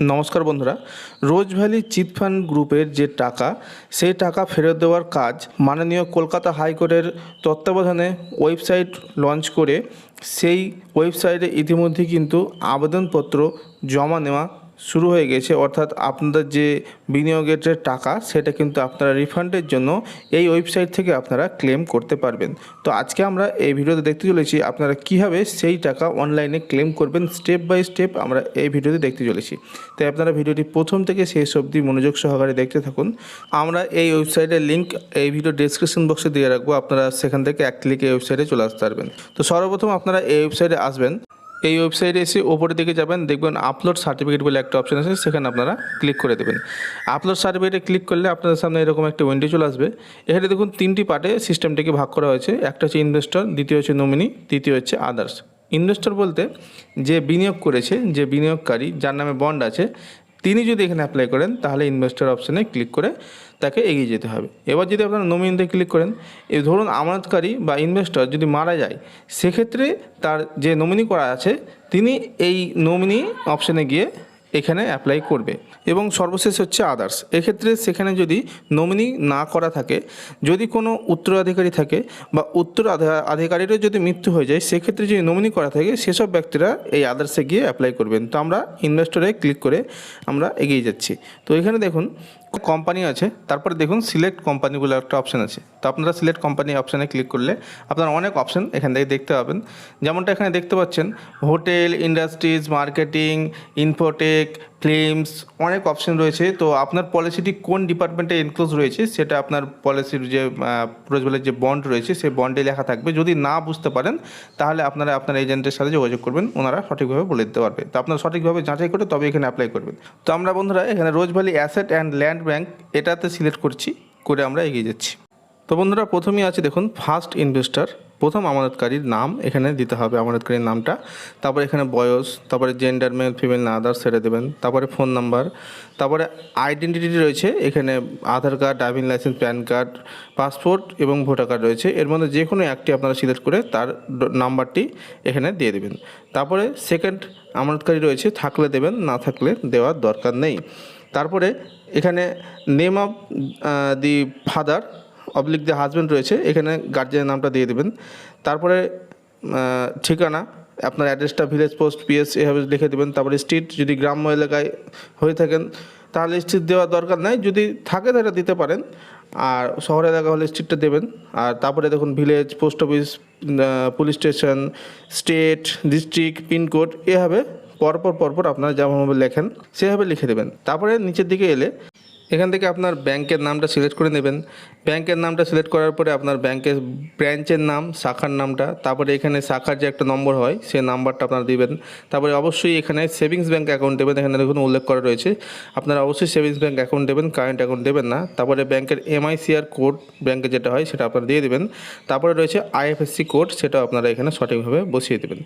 নমস্কার বন্ধুরা, রোজ valley chit fund গ্রুপের যে টাকা, সেই টাকা ফেরত দেওয়ার কাজ মাননীয় কলকাতা হাইকোর্টের তত্ত্বাবধানে ওয়েবসাইট লঞ্চ করে, সেই ওয়েবসাইটে ইতিমধ্যে কিন্তু আবেদনপত্র জমা নেওয়া শুরু হয়ে গেছে, অর্থাৎ আপনাদের যে বিনিয়োগের যে টাকা, সেটা কিন্তু আপনারা রিফান্ডের জন্য এই ওয়েবসাইট থেকে আপনারা ক্লেম করতে পারবেন। তো আজকে আমরা এই ভিডিওতে দেখতে চলেছি আপনারা কীভাবে সেই টাকা অনলাইনে ক্লেম করবেন স্টেপ বাই স্টেপ আমরা এই ভিডিওতে দেখতে চলেছি। তাই আপনারা ভিডিওটি প্রথম থেকে শেষ অবধি মনোযোগ সহকারে দেখতে থাকুন। আমরা এই ওয়েবসাইটের লিঙ্ক এই ভিডিও ডেসক্রিপশন বক্সে দিয়ে রাখব, আপনারা সেখান থেকে এক ক্লিকে ওয়েবসাইটে চলে আসতে পারবেন। তো সর্বপ্রথম আপনারা এই ওয়েবসাইটে আসবেন। এই ওয়েবসাইটে এসে ওপরের দিকে যাবেন, দেখবেন আপলোড সার্টিফিকেট বলে একটা অপশন আছে, সেখানে আপনারা ক্লিক করে দেবেন। আপলোড সার্টিফিকেটে ক্লিক করলে আপনাদের সামনে এরকম একটা উইন্ডো চলে আসবে। এখানে দেখুন তিনটি পার্টে সিস্টেমটিকে ভাগ করা হয়েছে, একটা হচ্ছে ইনভেস্টর দ্বিতীয় হচ্ছে নমিনি তৃতীয় হচ্ছে আদার্স ইনভেস্টর বলতে যে বিনিয়োগ করেছে, যে বিনিয়োগকারী, যার নামে বন্ড আছে তিনি যদি এখানে অ্যাপ্লাই করেন, তাহলে ইনভেস্টর অপশানে ক্লিক করে তাকে এগিয়ে যেতে হবে। এবার যদি আপনারা নমিনিতে ক্লিক করেন এই ধরুন আমানতকারী বা ইনভেস্টর যদি মারা যায়, সেক্ষেত্রে তার যে নমিনি করা আছে, তিনি এই নমিনি অপশানে গিয়ে এখানে অ্যাপ্লাই করবে এবং সর্বশেষ হচ্ছে আদার্স এক্ষেত্রে সেখানে যদি নমিনি না করা থাকে, যদি কোনো উত্তরাধিকারী থাকে বা উত্তর আধিকারীরও যদি মৃত্যু হয়ে যায়, সেক্ষেত্রে যদি নমিনি করা থাকে, সেসব ব্যক্তিরা এই আদার্সে গিয়ে অ্যাপ্লাই করবেন। তো আমরা ইনভেস্টরে ক্লিক করে আমরা এগিয়ে যাচ্ছি। তো এখানে দেখুন কোম্পানি আছে, তারপরে দেখুন সিলেক্ট কোম্পানিগুলো একটা অপশান আছে। তো আপনারা সিলেক্ট কোম্পানি অপশানে ক্লিক করলে আপনারা অনেক অপশান এখান থেকে দেখতে পাবেন। যেমনটা এখানে দেখতে পাচ্ছেন hotel industries marketing infotech films অনেক অপশন রয়েছে। তো আপনার পলিসিটি কোন ডিপার্টমেন্টে ইনক্লোজ রয়েছে, সেটা আপনার পলিসির যে প্রোজবেলের যে বন্ড রয়েছে, সেই বন্ডে লেখা থাকবে। যদি না বুঝতে পারেন, তাহলে আপনারা আপনার এজেন্টের সাথে যোগাযোগ করবেন, ওনারা সঠিকভাবে বলে দিতে পারবে। তো আপনারা সঠিকভাবে যাচাই করে তবে এখানে অ্যাপ্লাই করবেন। তো আমরা বন্ধুরা, এখানে Rose Valley asset and land bank এটাতে সিলেক্ট করছি, করে আমরা এগিয়ে যাচ্ছি। তো বন্ধুরা, প্রথমেই আছে দেখুন ফার্স্ট ইনভেস্টার প্রথম আমানতকারীর নাম এখানে দিতে হবে, আমানতকারীর নামটা। তারপরে এখানে বয়স, তারপরে জেন্ডার মেল ফিমেল না আদার্স সেটা দেবেন। তারপরে ফোন নাম্বার তারপরে আইডেন্টিটি রয়েছে, এখানে Aadhaar card driving licence PAN card passport এবং ভোটার কার্ড রয়েছে। এর মধ্যে যে কোনো একটি আপনারা সিলেক্ট করে তার নাম্বারটি এখানে দিয়ে দেবেন। তারপরে সেকেন্ড আমানতকারী রয়েছে, থাকলে দেবেন, না থাকলে দেওয়ার দরকার নেই। তারপরে এখানে name of the father oblique the husband রয়েছে, এখানে গার্জিয়ানের নামটা দিয়ে দেবেন। তারপরে ঠিকানা, আপনার অ্যাড্রেসটা ভিলেজ পোস্ট পিএস এভাবে লিখে দেবেন। তারপরে স্ট্রিট যদি গ্রাম্য এলাকায় হয়ে থাকেন, তাহলে স্ট্রিট দেওয়ার দরকার নাই। যদি থাকে তাহলে দিতে পারেন। আর শহর এলাকা হলে স্ট্রিটটা দেবেন। আর তারপরে দেখুন village post office police station state district pincode এভাবে পরপর পরপর আপনারা যেমনভাবে লেখেন, সেভাবে লিখে দেবেন। তারপরে নিচের দিকে এলে এখান থেকে আপনার ব্যাংকের নামটা সিলেক্ট করে নেবেন। ব্যাংকের নামটা সিলেক্ট করার পরে আপনার ব্যাংকের ব্রাঞ্চের নাম, শাখার নামটা, তারপরে এখানে শাখার যে একটা নম্বর হয়, সেই নাম্বারটা আপনারা দিবেন। তারপরে অবশ্যই এখানে সেভিংস ব্যাঙ্ক অ্যাকাউন্ট দেবেন, এখানে দেখুন উল্লেখ করা রয়েছে। আপনারা অবশ্যই সেভিংস ব্যাঙ্ক অ্যাকাউন্ট দেবেন, কারেন্ট অ্যাকাউন্ট দেবেন না। তারপরে ব্যাংকের এমআইসিআর কোড, ব্যাংকে যেটা হয় সেটা আপনারা দিয়ে দেবেন। তারপরে রয়েছে আইএফএসসি কোড সেটাও আপনারা এখানে সঠিকভাবে বসিয়ে দেবেন।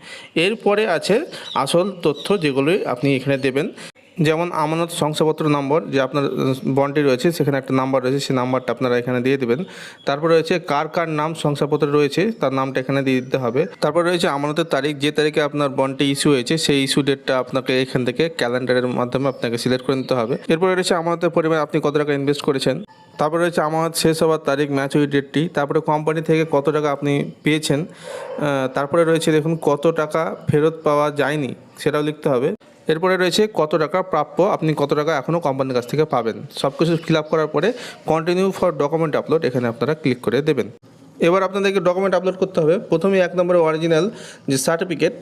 এরপরে আছে আসল তথ্য যেগুলোই আপনি এখানে দেবেন। যেমন আমানত শংসাপত্র নম্বর যে আপনার বন্ডটি রয়েছে, সেখানে একটা নাম্বার রয়েছে, সেই নাম্বারটা আপনারা এখানে দিয়ে দেবেন। তারপর রয়েছে কার কার নাম শংসাপত্র রয়েছে, তার নামটা এখানে দিয়ে দিতে হবে। তারপর রয়েছে আমানতের তারিখ, যে তারিখে আপনার বন্ডটি ইস্যু হয়েছে, সেই ইস্যু ডেটটা আপনাকে এখান থেকে ক্যালেন্ডারের মাধ্যমে আপনাকে সিলেক্ট করে নিতে হবে। এরপরে রয়েছে আমানতের পরিমাণ, আপনি কত টাকা ইনভেস্ট করেছেন? তারপরে রয়েছে আমানত শেষ হওয়ার তারিখ ম্যাচুরি ডেটটি তারপরে কোম্পানি থেকে কত টাকা আপনি পেয়েছেন? তারপরে রয়েছে দেখুন কত টাকা ফেরত পাওয়া যায়নি, সেটাও লিখতে হবে। এরপরে রয়েছে কত টাকা প্রাপ্য, আপনি কত টাকা এখনও কোম্পানির কাছ থেকে পাবেন। সব কিছু ফিল আপ করার পরে কন্টিনিউ ফর ডকুমেন্ট আপলোড এখানে আপনারা ক্লিক করে দেবেন। এবার আপনাদেরকে ডকুমেন্ট আপলোড করতে হবে। প্রথমে এক নম্বরে অরিজিনাল যে সার্টিফিকেট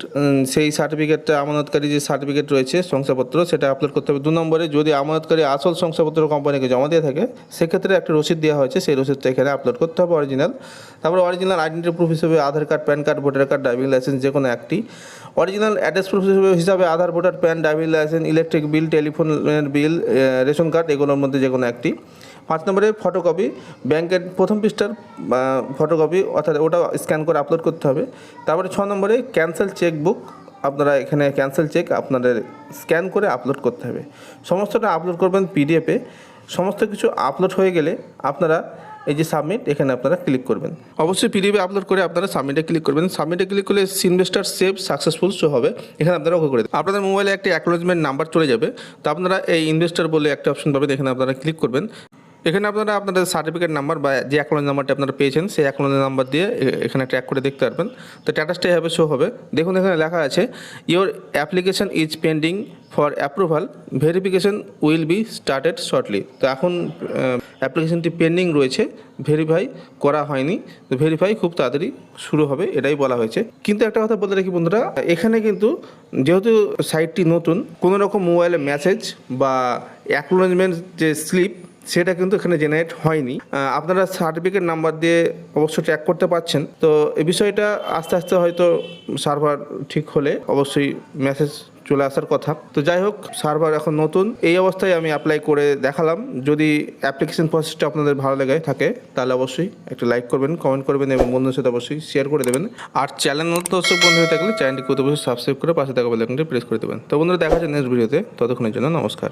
সেই সার্টিফিকেটটা আমানতকারী যে সার্টিফিকেট রয়েছে, শংসাপত্র, সেটা আপলোড করতে হবে। দু নম্বরে যদি আমানতকারী আসল শংসাপত্র কোম্পানিকে জমা দিয়ে থাকে, সেক্ষেত্রে একটা রসিদ দেওয়া হয়েছে। সেই রসিদটা এখানে আপলোড করতে হবে অরিজিনাল তারপরে অরিজিনাল আইডেন্টি প্রুফ হিসেবে Aadhaar card PAN card voter card driving licence যে কোনো একটি। অরিজিনাল অ্যাড্রেস প্রুফ হিসেবে হিসাবে Aadhaar voter PAN driving licence electric bill টেলিফোনের বিল রেশন কার্ড এগুলোর মধ্যে যে কোনো একটি। পাঁচ নম্বরে ফটোকপি ব্যাংকের প্রথম পৃষ্ঠার ফটোকপি অর্থাৎ ওটা স্ক্যান করে আপলোড করতে হবে। তারপরে ছ নম্বরে ক্যান্সেল চেকবুক আপনারা এখানে ক্যান্সেল চেক আপনাদের স্ক্যান করে আপলোড করতে হবে। সমস্তটা আপলোড করবেন পিডিএফে সমস্ত কিছু আপলোড হয়ে গেলে আপনারা এই যে সাবমিট এখানে আপনারা ক্লিক করবেন। অবশ্যই পিডিএফ আপলোড করে আপনারা সাবমিটে ক্লিক করবেন। সাবমিটে ক্লিক করলে ইনভেস্টার সেভ সাকসেসফুল শো হবে। এখানে আপনারা ওকে করে আপনাদের মোবাইলে একটা অ্যাকনোলজমেন্ট নাম্বার চলে যাবে। তো আপনারা এই ইনভেস্টার বলে একটা অপশন পাবেন, এখানে আপনারা ক্লিক করবেন। এখানে আপনারা আপনাদের সার্টিফিকেট নাম্বার বা যে অ্যাকাউন্ট নাম্বারটা আপনারা পেয়েছেন, সেই অ্যাকাউন্ট নাম্বার দিয়ে এখানে ট্র্যাক করে দেখতে পারবেন। তো স্ট্যাটাসটা এভাবে শো হবে। দেখুন, এখানে লেখা আছে your application is pending for approval verification will be started shortly তো এখন অ্যাপ্লিকেশনটি পেন্ডিং রয়েছে ভেরিফাই করা হয়নি। তো ভেরিফাই খুব তাড়াতাড়ি শুরু হবে, এটাই বলা হয়েছে। কিন্তু একটা কথা বলে রাখি বন্ধুরা, এখানে কিন্তু যেহেতু সাইটটি নতুন, কোনো রকম মোবাইলে মেসেজ বা অ্যাকনোলজমেন্ট যে স্লিপ সেটা কিন্তু এখানে জেনারেট হয়নি। আপনারা সার্টিফিকেট নাম্বার দিয়ে অবশ্যই ট্র্যাক করতে পারছেন। তো এই বিষয়টা আস্তে আস্তে হয়তো সার্ভার ঠিক হলে অবশ্যই মেসেজ চলে আসার কথা। তো যাই হোক সার্ভার এখন নতুন। এই অবস্থায় আমি অ্যাপ্লাই করে দেখালাম। যদি অ্যাপ্লিকেশন প্রসেসটা আপনাদের ভালো লেগে থাকে, তাহলে অবশ্যই একটা লাইক করবেন কমেন্ট করবেন এবং বন্ধুদের সাথে অবশ্যই শেয়ার করে দেবেন। আর চ্যানেল দর্শক বন্ধু হয়ে থাকলে চ্যানেলটি করতে অবশ্যই সাবস্ক্রাইব করে পাশে থাকা বেলাইকনটি প্রেস করে দেবেন। তো বন্ধুরা, দেখা যায় নেক্সট ভিডিওতে ততক্ষণের জন্য নমস্কার।